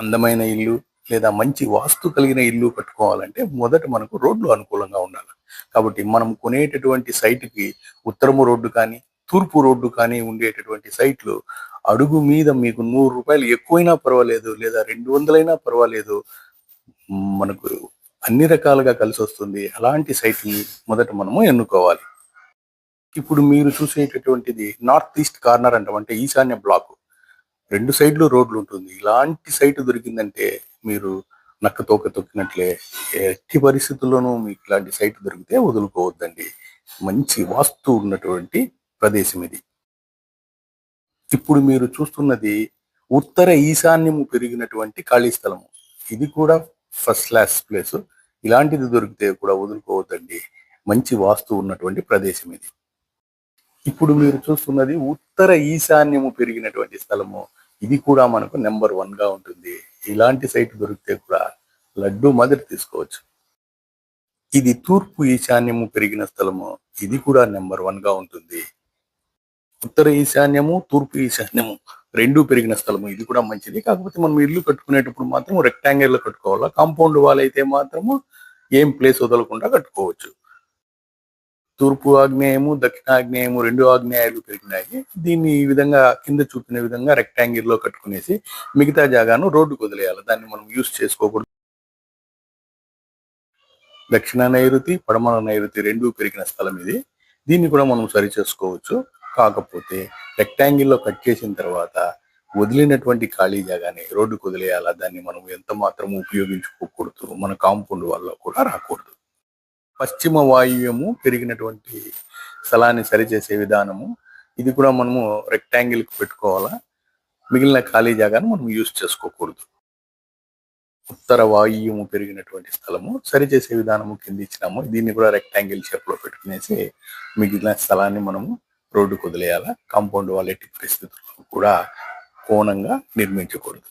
అందమైన ఇల్లు లేదా మంచి వాస్తు కలిగిన ఇల్లు కట్టుకోవాలంటే మొదట మనకు రోడ్లు అనుకూలంగా ఉండాలి. కాబట్టి మనం కొనేటటువంటి సైట్కి ఉత్తరము రోడ్డు కానీ తూర్పు రోడ్డు కానీ ఉండేటటువంటి సైట్లు అడుగు మీద మీకు నూరు రూపాయలు ఎక్కువైనా పర్వాలేదు లేదా రెండు వందలైనా పర్వాలేదు. మనకు అన్ని రకాలుగా కలిసి వస్తుంది. అలాంటి సైట్ని మొదట మనము ఎన్నుకోవాలి. ఇప్పుడు మీరు చూసేటటువంటిది నార్త్ ఈస్ట్ కార్నర్ అంటాం. అంటే ఈశాన్య బ్లాక్. రెండు సైడ్లు రోడ్లు ఉంటుంది. ఇలాంటి సైట్ దొరికిందంటే మీరు నక్క తోక తొక్కినట్లే ఎట్టి పరిస్థితుల్లోనూ మీకు ఇలాంటి సైట్ దొరికితే వదులుకోవద్దండి. మంచి వాస్తు ఉన్నటువంటి ప్రదేశం ఇది. ఇప్పుడు మీరు చూస్తున్నది ఉత్తర ఈశాన్యము పెరిగినటువంటి ఖాళీ స్థలము. ఇది కూడా ఫస్ట్ క్లాస్ ప్లేస్ ఇలాంటిది దొరికితే కూడా వదులుకోవద్దండి. మంచి వాస్తు ఉన్నటువంటి ప్రదేశం ఇది. ఇప్పుడు మీరు చూస్తున్నది ఉత్తర ఈశాన్యము పెరిగినటువంటి స్థలము. ఇది కూడా మనకు నెంబర్ వన్గా ఉంటుంది. ఇలాంటి సైట్ దొరికితే కూడా లడ్డు మొదటి తీసుకోవచ్చు. ఇది తూర్పు ఈశాన్యము పెరిగిన స్థలము. ఇది కూడా నెంబర్ వన్గా ఉంటుంది. ఉత్తర ఈశాన్యము తూర్పు ఈశాన్యము రెండు పెరిగిన స్థలము. ఇది కూడా మంచిది. కాకపోతే మనం ఇల్లు కట్టుకునేటప్పుడు మాత్రం రెక్టాంగిల్లో కట్టుకోవాలా? కాంపౌండ్ వాల్ అయితే మాత్రము ఏం ప్లేస్ వదలకుండా కట్టుకోవచ్చు. తూర్పు ఆగ్నేయము దక్షిణ ఆగ్నేయము రెండు ఆగ్నేయాలు పెరిగినాయి. దీన్ని ఈ విధంగా కింద చూపిన విధంగా రెక్టాంగిల్లో కట్టుకునేసి మిగతా జాగాను రోడ్డుకు వదిలేయాలి. దాన్ని మనం యూస్ చేసుకోకూడదు. దక్షిణ నైరుతి పడమర నైరుతి రెండు పెరిగిన స్థలం ఇది. దీన్ని కూడా మనం సరి చేసుకోవచ్చు. కాకపోతే రెక్టాంగిల్లో కట్ చేసిన తర్వాత వదిలినటువంటి ఖాళీ జాగాని రోడ్డుకు వదిలేయాలా? దాన్ని మనం ఎంత మాత్రం ఉపయోగించుకోకూడదు? మన కాంపౌండ్ వల్ల కూడా రాకూడదు. పశ్చిమ వాయువ్యము పెరిగినటువంటి స్థలాన్ని సరిచేసే విధానము. ఇది కూడా మనము రెక్టాంగిల్కి పెట్టుకోవాలా? మిగిలిన ఖాళీ జాగాను మనం యూజ్ చేసుకోకూడదు. ఉత్తర వాయువ్యము పెరిగినటువంటి స్థలము సరిచేసే విధానము కింద ఇచ్చినాము. దీన్ని కూడా రెక్టాంగిల్ షేప్లో పెట్టుకునేసి మిగిలిన స్థలాన్ని మనము రోడ్డుకు వదిలేయాలా? కాంపౌండ్ వాళ్ళ ఎట్టి పరిస్థితుల్లో కూడా కోణంగా నిర్మించకూడదు.